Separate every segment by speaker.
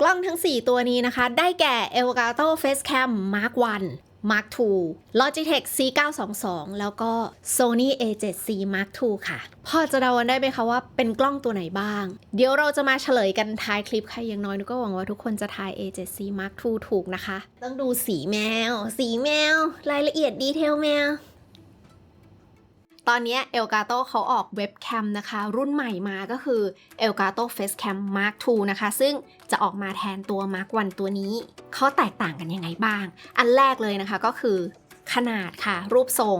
Speaker 1: กล้องทั้ง 4 ตัวนี้นะคะ ได้แก่ Elgato Facecam Mark 1 Mark 2 Logitech C922 แล้วก็ Sony A7C Mark II ค่ะ พอจะเดากันได้ไหมคะว่าเป็นกล้องตัวไหนบ้าง เดี๋ยวเราจะมาเฉลยกันท้ายคลิปค่ะอย่างน้อยนุก็หวังว่าทุกคนจะทาย A7C Mark II ถูกนะคะ ต้องดูสีแมว สีแมว รายละเอียดดีเทลแมว ตอนนี้ Elgato เขาออกเว็บแคมนะคะ รุ่นใหม่มาก็คือ Elgato Facecam Mark II นะคะ ซึ่งจะออกมาแทนตัว Mark 1ตัวนี้ เขาแตกต่างกันยังไงบ้าง อันแรกเลยนะคะก็คือ ขนาดค่ะ รูปทรง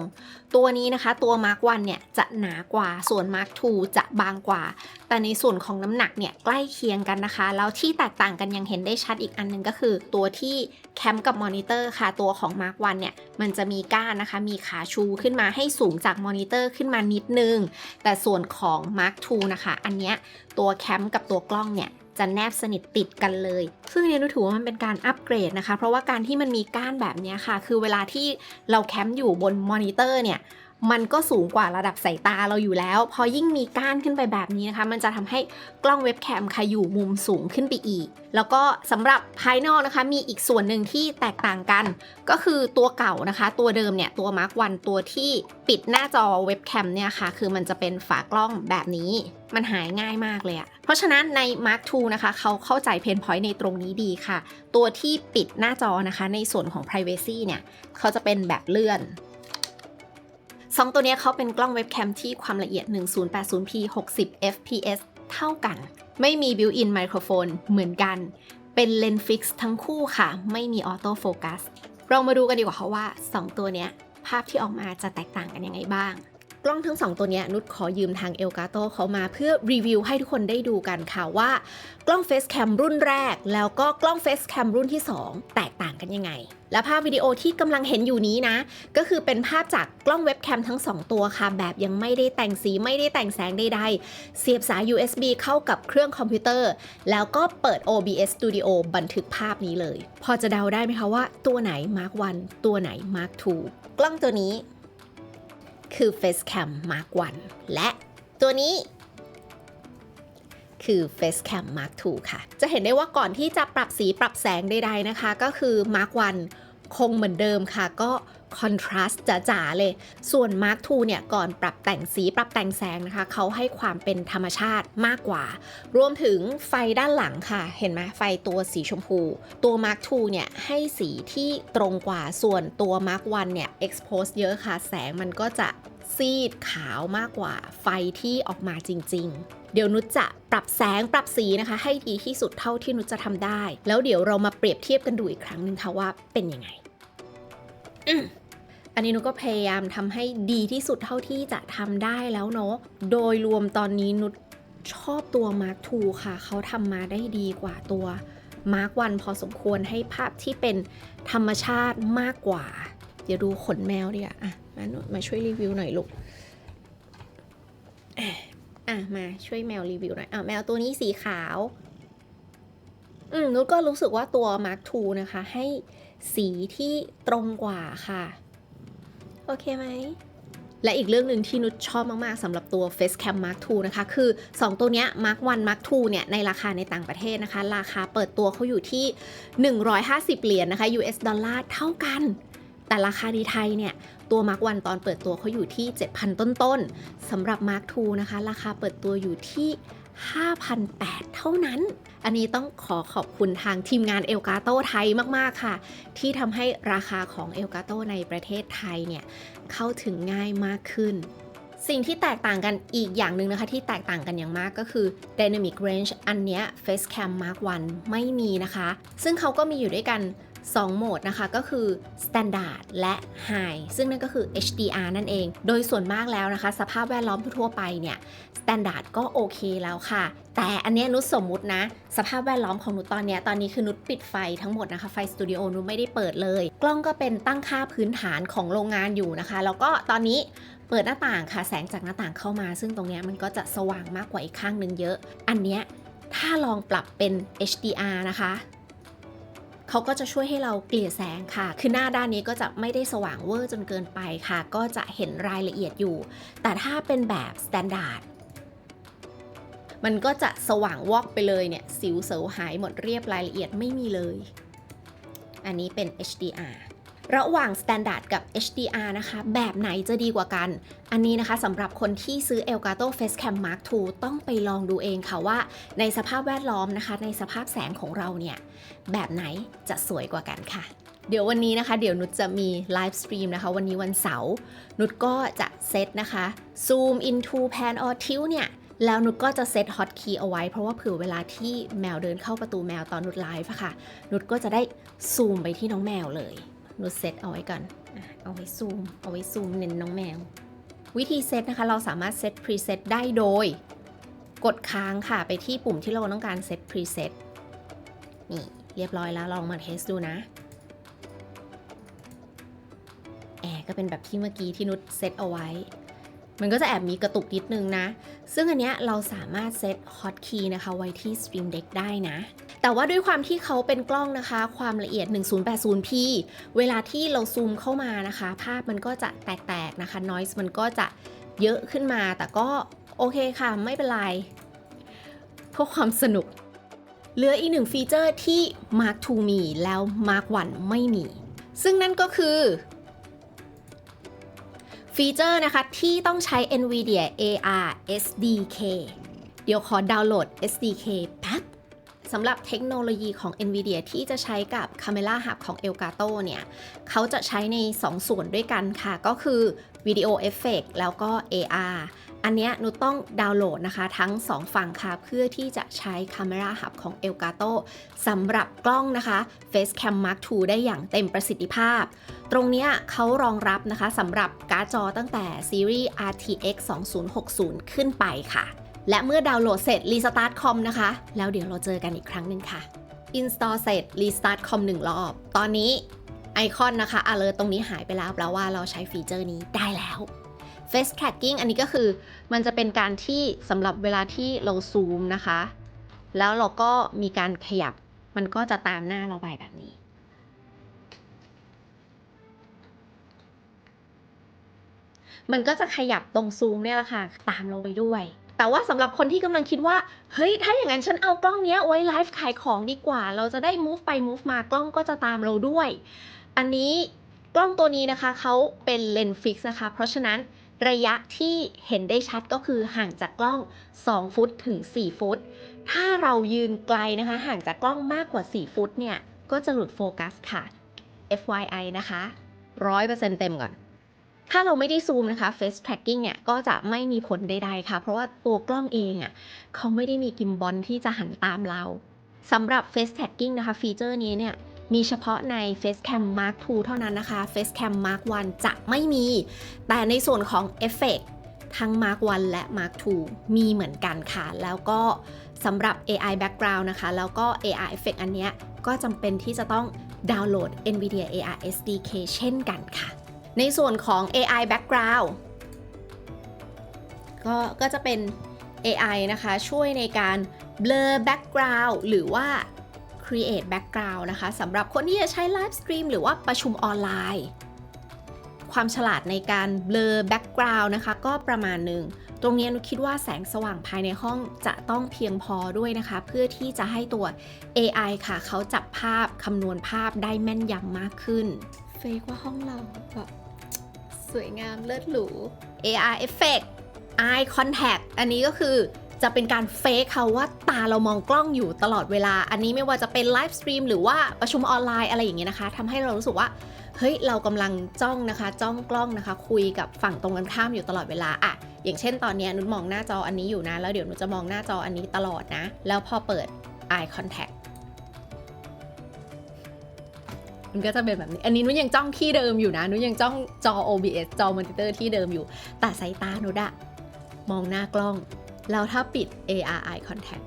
Speaker 1: ตัวนี้นะคะตัว Mark 1เนี่ยจะหนากว่าส่วน Mark II จะบางกว่า แต่ในส่วนของน้ำหนักเนี่ยใกล้เคียงกันนะคะ แล้วที่แตกต่างกันยังเห็นได้ชัดอีกอันหนึงก็คือ ตัวที่แคมป์กับมอนิเตอร์ค่ะ ตัวของ Mark 1เนี่ยมันจะมีก้านนะคะ มีขาชูขึ้นมาให้สูงจากมอนิเตอร์ขึ้นมานิดนึง แต่ส่วนของ Mark II นะคะ อันเนี้ยตัวแคมป์กับตัวกล้องเนี่ย จะแนบสนิทติดกันเลย ซึ่งเนี่ยนุถือว่ามันเป็นการอัปเกรดนะคะ เพราะว่าการที่มันมีก้านแบบนี้ค่ะ คือเวลาที่เราแคมป์อยู่บนมอนิเตอร์เนี่ย มันก็สูงกว่าระดับสายตาเราอยู่แล้ว พอยิ่งมีก้านขึ้นไปแบบนี้นะคะ มันจะทำให้กล้องเว็บแคมค่ะอยู่มุมสูงขึ้นไปอีก แล้วก็สำหรับภายนอกนะคะ มีอีกส่วนหนึ่งที่แตกต่างกัน ก็คือตัวเก่านะคะ ตัวเดิมเนี่ยตัว Mark 1ตัวที่ปิดหน้าจอเว็บแคมเนี่ยค่ะ คือมันจะเป็นฝากล้องแบบนี้ มันหายง่ายมากเลยอะเพราะฉะนั้นใน Mark II นะคะเขาเข้าใจเพนพอยต์ในตรงนี้ดีค่ะ ตัวที่ปิดหน้าจอนะคะ ในส่วนของ Privacy เนี่ยเขาจะเป็นแบบเลื่อน สองตัวนี้เขาเป็นกล้องเว็บแคมที่ความละเอียด 1080p 60 fps เท่ากัน ไม่มี built-in ไมโครโฟนเหมือนกัน เป็นเลนส์ฟิกซ์ทั้งคู่ค่ะ ไม่มีออโต้โฟกัสเรามาดูกันดีกว่าค่ะว่า 2 ตัวนี้ภาพที่ออกมาจะแตกต่างกันยังไงบ้าง กล้องทั้ง 2 ตัวนี้นุชขอยืมทาง Elgato เขามาเพื่อรีวิวให้ทุกคนได้ดูกันค่ะว่า กล้อง Facecam รุ่นแรก แล้วก็กล้อง Facecam รุ่นที่ 2 แตกางกันยังไง และภาพวิดีโอที่กำลังเห็นอยู่นี้นะ ก็คือเป็นภาพจากกล้องเว็บแคมทั้ง 2 ตัวค่ะ แบบยังไม่ได้แต่งสีไม่ได้แต่งแสงใดๆ เสียบสาย USB เข้ากับเครื่องคอมพิวเตอร์ แล้วก็เปิด OBS Studio บันทึกภาพนี้เลย พอจะเดาได้ไหมคะว่าตัวไหน Mark 1 ตัวไหน Mark 2 กล้องตัวนี้ คือ Facecam Mark 1และตัวนี้ คือ Facecam Mark II ค่ะ จะเห็นได้ว่าก่อนที่จะปรับสีปรับแสงใดๆนะคะ ก็คือ Mark 1คงเหมือนเดิมค่ะ ก็คอนทราสต์จ๋าๆเลย ส่วน Mark II เนี่ย ก่อนปรับแต่งสีปรับแต่งแสงนะคะ เขาให้ความเป็นธรรมชาติมากกว่า รวมถึงไฟด้านหลังค่ะ เห็นไหมไฟตัวสีชมพู ตัว Mark II เนี่ย ให้สีที่ตรงกว่า ส่วนตัว Mark 1เนี่ย expose เยอะค่ะ แสงมันก็จะซีดขาวมากกว่าไฟที่ออกมาจริง ๆ เดี๋ยวนุชจะปรับแสงปรับสีนะคะ ให้ดีที่สุดเท่าที่นุชจะทำได้ แล้วเดี๋ยวเรามาเปรียบเทียบกันดูอีกครั้งหนึ่งค่ะว่าเป็นยังไงอืมอันนี้นุชก็พยายามทำให้ดีที่สุดเท่าที่จะทำได้แล้วเนาะโดยรวมตอนนี้นุชชอบตัว Mark II ค่ะ เขาทำมาได้ดีกว่าตัว Mark 1พอสมควรให้ภาพที่เป็นธรรมชาติมากกว่า เดี๋ยวดูขนแมวดีกว่าอะมานุชมาช่วยรีวิวหน่อยลูก อะมาช่วยแมวรีวิวหน่อยอะแมวตัวนี้สีขาว อืมนุชก็รู้สึกว่าตัว Mark II นะคะ ให้สีที่ตรงกว่าค่ะ โอเคไหมและอีกเรื่องหนึ่งที่นุชชอบมาก ๆสำหรับตัว Facecam Mark II นะคะ คือ 2 ตัวนี้ Mark 1 Mark II เนี่ย ในราคาในต่างประเทศนะคะ ราคาเปิดตัวเขาอยู่ที่ 150 เหรียญนะคะ US ดอลลาร์เท่ากัน แต่ราคาในไทยเนี่ยตัว Mark 1ตอนเปิดตัวเขาอยู่ที่ 7,000 ต้นๆสำหรับ Mark II นะคะ ราคาเปิดตัวอยู่ที่ 5,800 เท่านั้น อันนี้ต้องขอขอบคุณทางทีมงานเอลกาโตไทยมาก ๆ ค่ะ ที่ทำให้ราคาของเอลกาโตในประเทศไทยเนี่ยเข้าถึงง่ายมากขึ้นสิ่งที่แตกต่างกันอีกอย่างหนึ่งนะคะที่แตกต่างกันอย่างมากก็คือ Dynamic Range อันเนี้ย Facecam Mark 1ไม่มีนะคะ ซึ่งเขาก็มีอยู่ด้วยกัน 2 โหมดนะคะก็คือ Standard และ High ซึ่งนั่นก็คือ HDR นั่นเอง โดยส่วนมากแล้วนะคะ สภาพแวดล้อมทั่วไปเนี่ย Standard ก็โอเคแล้วค่ะ แต่อันนี้นุชสมมุตินะ สภาพแวดล้อมของนุชตอนนี้ตอนนี้คือนุชปิดไฟทั้งหมดนะคะ ไฟสตูดิโอนุชไม่ได้เปิดเลย กล้องก็เป็นตั้งค่าพื้นฐานของโรงงานอยู่นะคะ แล้วก็ตอนนี้เปิดหน้าต่างค่ะ แสงจากหน้าต่างเข้ามา ซึ่งตรงเนี้ยมันก็จะสว่างมากกว่าอีกข้างหนึ่งเยอะ อันเนี้ยถ้าลองปรับเป็น HDR นะคะ เขาก็จะช่วยให้เราเกลี่ยแสงค่ะ คือหน้าด้านนี้ก็จะไม่ได้สว่างเวอร์จนเกินไปค่ะ ก็จะเห็นรายละเอียดอยู่ แต่ถ้าเป็นแบบสแตนดาร์ดมันก็จะสว่างวอกไปเลยเนี่ย สิวเสวหายหมดเรียบรายละเอียดไม่มีเลย อันนี้เป็น HDR ระหว่าง Standard กับ HDR นะคะ แบบไหนจะดีกว่ากัน อันนี้นะคะสำหรับคนที่ซื้อ Elgato Facecam Mark II ต้องไปลองดูเองค่ะว่า ในสภาพแวดล้อมนะคะ ในสภาพแสงของเราเนี่ย แบบไหนจะสวยกว่ากันค่ะเดี๋ยววันนี้นะคะ เดี๋ยวนุชจะมีไลฟ์สตรีมนะคะ วันนี้วันเสาร์นุชก็จะเซตนะคะ zoom into pan or tilt เนี่ย แล้วนุชก็จะเซตฮอตคีย์เอาไว้ เพราะว่าเผื่อเวลาที่แมวเดินเข้าประตูแมวตอนนุชไลฟ์ค่ะ นุชก็จะได้ซูมไปที่น้องแมวเลย นุชเซตเอาไว้ก่อนเอาไว้ซูม เอาไว้ซูมเน้นน้องแมว วิธีเซตนะคะ เราสามารถเซตพรีเซตได้โดย กดค้างค่ะไปที่ปุ่มที่เราต้องการเซตพรีเซตนี่เรียบร้อยแล้วลองมาเทสดูนะแอร์ก็เป็นแบบที่เมื่อกี้ที่นุชเซตเอาไว้ มันก็จะแอบมีกระตุกนิดนึงนะ ซึ่งอันเนี้ยเราสามารถเซตฮอตคีย์นะคะไว้ที่ Stream Deck ได้นะ แต่ว่าด้วยความที่เขาเป็นกล้องนะคะ ความละเอียด 1080p เวลาที่เราซูมเข้ามานะคะ ภาพมันก็จะแตกๆนะคะ noise มันก็จะเยอะขึ้นมา แต่ก็โอเคค่ะ ไม่เป็นไร เพื่อความสนุก เหลืออีกหนึ่งฟีเจอร์ที่ Mark II มีแล้ว Mark 1ไม่มี ซึ่งนั่นก็คือ ฟีเจอร์นะคะที่ต้องใช้ NVIDIA AR SDK เดี๋ยวขอดาวน์โหลด SDK แป๊บสำหรับเทคโนโลยีของ NVIDIA ที่จะใช้กับ Camera Hub ของ Elgato เนี่ย เขาจะใช้ใน 2 ส่วนด้วยกันค่ะ ก็คือ Video Effect แล้วก็ AR อันเนี้ยนุชต้องดาวน์โหลดนะคะ ทั้ง 2 ฝั่งค่ะ เพื่อที่จะใช้ Camera Hub ของ Elgato สำหรับกล้องนะคะ Facecam Mark II ได้อย่างเต็มประสิทธิภาพ ตรงนี้เขารองรับนะคะสำหรับการ์ดจอตั้งแต่ซีรีส์ RTX 2060 ขึ้นไปค่ะ และเมื่อดาวน์โหลดเสร็จรีสตาร์ทคอมนะคะ แล้วเดี๋ยวเราเจอกันอีกครั้งหนึ่งค่ะ Install เสร็จรีสตาร์ทคอมหนึ่งรอบ ตอนนี้ไอคอนนะคะ alert ตรงนี้หายไปแล้วแปลว่าเราใช้ฟีเจอร์นี้ได้แล้ว Face Tracking อันนี้ก็คือมันจะเป็นการที่สำหรับเวลาที่เราซูมนะคะ แล้วเราก็มีการขยับ มันก็จะตามหน้าเราไปแบบนี้ มันก็จะขยับตรงซูมเนี่ยแหละค่ะ ตามเราไปด้วย แต่ว่าสำหรับคนที่กำลังคิดว่า เฮ้ย ถ้าอย่างนั้นฉันเอากล้องเนี้ยไว้ไลฟ์ขายของดีกว่า เราจะได้ move ไป move มากล้องก็จะตามเราด้วย อันนี้กล้องตัวนี้นะคะเขาเป็นเลนส์ฟิกซ์นะคะ เพราะฉะนั้น ระยะที่เห็นได้ชัดก็คือห่างจากกล้อง 2 ฟุตถึง 4 ฟุต ถ้าเรายืนไกลนะคะ ห่างจากกล้องมากกว่า 4 ฟุตเนี่ย ก็จะหลุดโฟกัสค่ะ FYI นะคะ100%เต็มก่อน ถ้าเราไม่ได้ซูมนะคะ face tracking เนี่ย ก็จะไม่มีผลใดๆค่ะ เพราะว่าตัวกล้องเองอะเขาไม่ได้มีกิมบอลที่จะหันตามเราสำหรับ face tracking นะคะฟีเจอร์นี้เนี่ย มีเฉพาะใน Facecam Mark II เท่านั้นนะคะ Facecam Mark 1 จะไม่มี แต่ในส่วนของเอฟเฟกทั้ง Mark 1 และ Mark II มีเหมือนกันค่ะ แล้วก็สำหรับ AI background นะคะ แล้วก็ AR effect อันเนี้ยก็จำเป็นที่จะต้องดาวน์โหลด NVIDIA AR SDK เช่นกันค่ะ ในส่วนของ AI background ก็ก็จะเป็น AI นะคะ ช่วยในการ blur background หรือว่า create background นะคะสำหรับคนที่จะใช้ live stream หรือว่าประชุมออนไลน์ ความฉลาดในการ blur background นะคะ ก็ประมาณหนึ่ง ตรงนี้นุคิดว่าแสงสว่างภายในห้องจะต้องเพียงพอด้วยนะคะ เพื่อที่จะให้ตัว AI ค่ะ เขาจับภาพคำนวณภาพได้แม่นยำมากขึ้น เฟกว่าห้องเราแบบสวยงามเลิศหรู AR effect eye contact อันนี้ก็คือ จะเป็นการเฟกเขาว่าตาเรามองกล้องอยู่ตลอดเวลา อันนี้ไม่ว่าจะเป็นไลฟ์สตรีมหรือว่าประชุมออนไลน์อะไรอย่างเงี้ยนะคะทำให้เรารู้สึกว่าเฮ้ยเรากำลังจ้องนะคะ จ้องกล้องนะคะ คุยกับฝั่งตรงกันข้ามอยู่ตลอดเวลาอะอย่างเช่นตอนนี้นุชมองหน้าจออันนี้อยู่นะ แล้วเดี๋ยวนุชจะมองหน้าจออันนี้ตลอดนะ แล้วพอเปิด eye contact มันก็จะเป็นแบบนี้ อันนี้นุ้ยยังจ้องที่เดิมอยู่นะ นุ้ยยังจ้องจอ OBS จอมอนิเตอร์ที่เดิมอยู่ แต่สายตานุดอะมองหน้ากล้อง แล้วถ้าปิด AR eye contact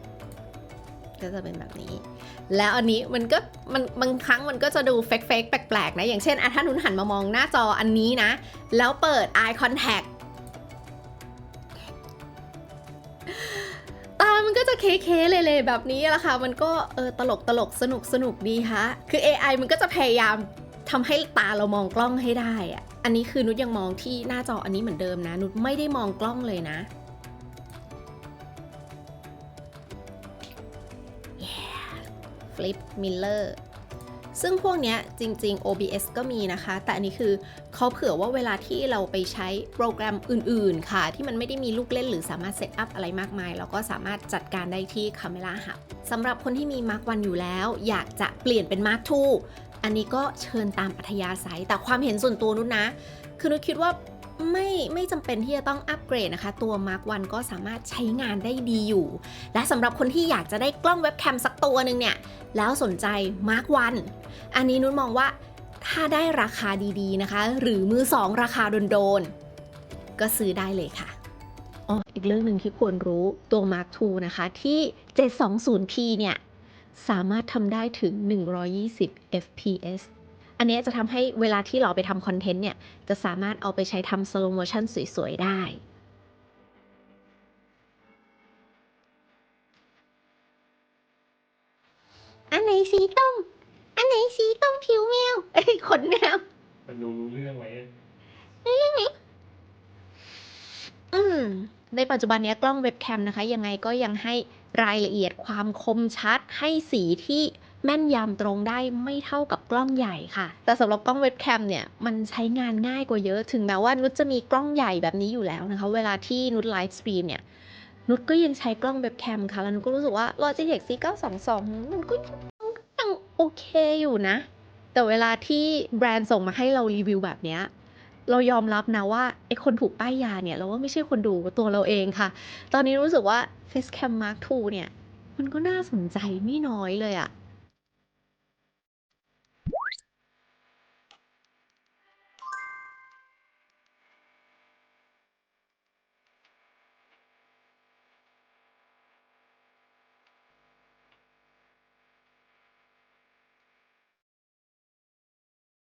Speaker 1: ก็จะเป็นแบบนี้ แล้วอันนี้มันก็มันบางครั้งมันก็จะดูเฟกเฟกแปลกๆนะ อย่างเช่นอะถ้านุ้นหันมามองหน้าจออันนี้นะ แล้วเปิด eye contact ตามันก็จะเคๆเลยๆแบบนี้แหละค่ะ มันก็เออตลกตลกสนุกสนุกดีฮะ คือ AI มันก็จะพยายามทำให้ตาเรามองกล้องให้ได้อะอันนี้คือนุชยังมองที่หน้าจออันนี้เหมือนเดิมนะ นุชไม่ได้มองกล้องเลยนะ Flip Miller ซึ่งพวกนี้จริง ๆ OBS ก็มีนะคะ แต่อันนี้คือเขาเผื่อว่าเวลาที่เราไปใช้โปรแกรมอื่น ๆ ค่ะ ที่มันไม่ได้มีลูกเล่นหรือสามารถเซตอัพอะไรมากมาย เราก็สามารถจัดการได้ที่ Camera Hub สำหรับคนที่มี Mark 1อยู่แล้ว อยากจะเปลี่ยนเป็น Mark 2อันนี้ก็เชิญตามอัธยาศัย แต่ความเห็นส่วนตัวนุชนะ คือนุชคิดว่า ไม่ไม่จำเป็นที่จะต้องอัปเกรดนะคะ ตัว Mark 1ก็สามารถใช้งานได้ดีอยู่ และสำหรับคนที่อยากจะได้กล้องเว็บแคมสักตัวหนึ่งเนี่ย แล้วสนใจ Mark 1อันนี้นุชมองว่าถ้าได้ราคาดีๆนะคะ หรือมือสองราคาโดนๆ ก็ซื้อได้เลยค่ะอ๋ออีกเรื่องหนึ่งที่ควรรู้ตัว Mark II นะคะที่ 720p เนี่ย สามารถทำได้ถึง 120 fps อันเนี้ยจะทำให้เวลาที่เราไปทำคอนเทนต์เนี่ย จะสามารถเอาไปใช้ทำ slow motion สวย ๆ ได้อันไหนสีต้ม อันไหนสีต้มผิวแมวเอ้ยขนแมว
Speaker 2: มันดูรู้เรื่องไหม
Speaker 1: อืม ในปัจจุบันเนี้ยกล้องเว็บแคมนะคะ ยังไงก็ยังให้รายละเอียดความคมชัดให้สีที่ แม่นยำตรงได้ไม่เท่ากับกล้องใหญ่ค่ะ แต่สำหรับกล้องเว็บแคมเนี่ยมันใช้งานง่ายกว่าเยอะถึงแม้ว่านุชจะมีกล้องใหญ่แบบนี้อยู่แล้วนะคะ เวลาที่นุชไลฟ์สตรีมเนี่ยนุชก็ยังใช้กล้องเว็บแคมค่ะแล้วนุชก็รู้สึกว่า Logitech C922 มันก็ยังโอเคอยู่นะ แต่เวลาที่แบรนด์ส่งมาให้เรารีวิวแบบเนี้ยเรายอมรับนะว่าไอคนถูกป้ายยาเนี่ย เราว่าไม่ใช่คนดูตัวเราเองค่ะ ตอนนี้รู้สึกว่า Facecam Mark II เนี่ย มันก็น่าสนใจไม่น้อยเลยอะ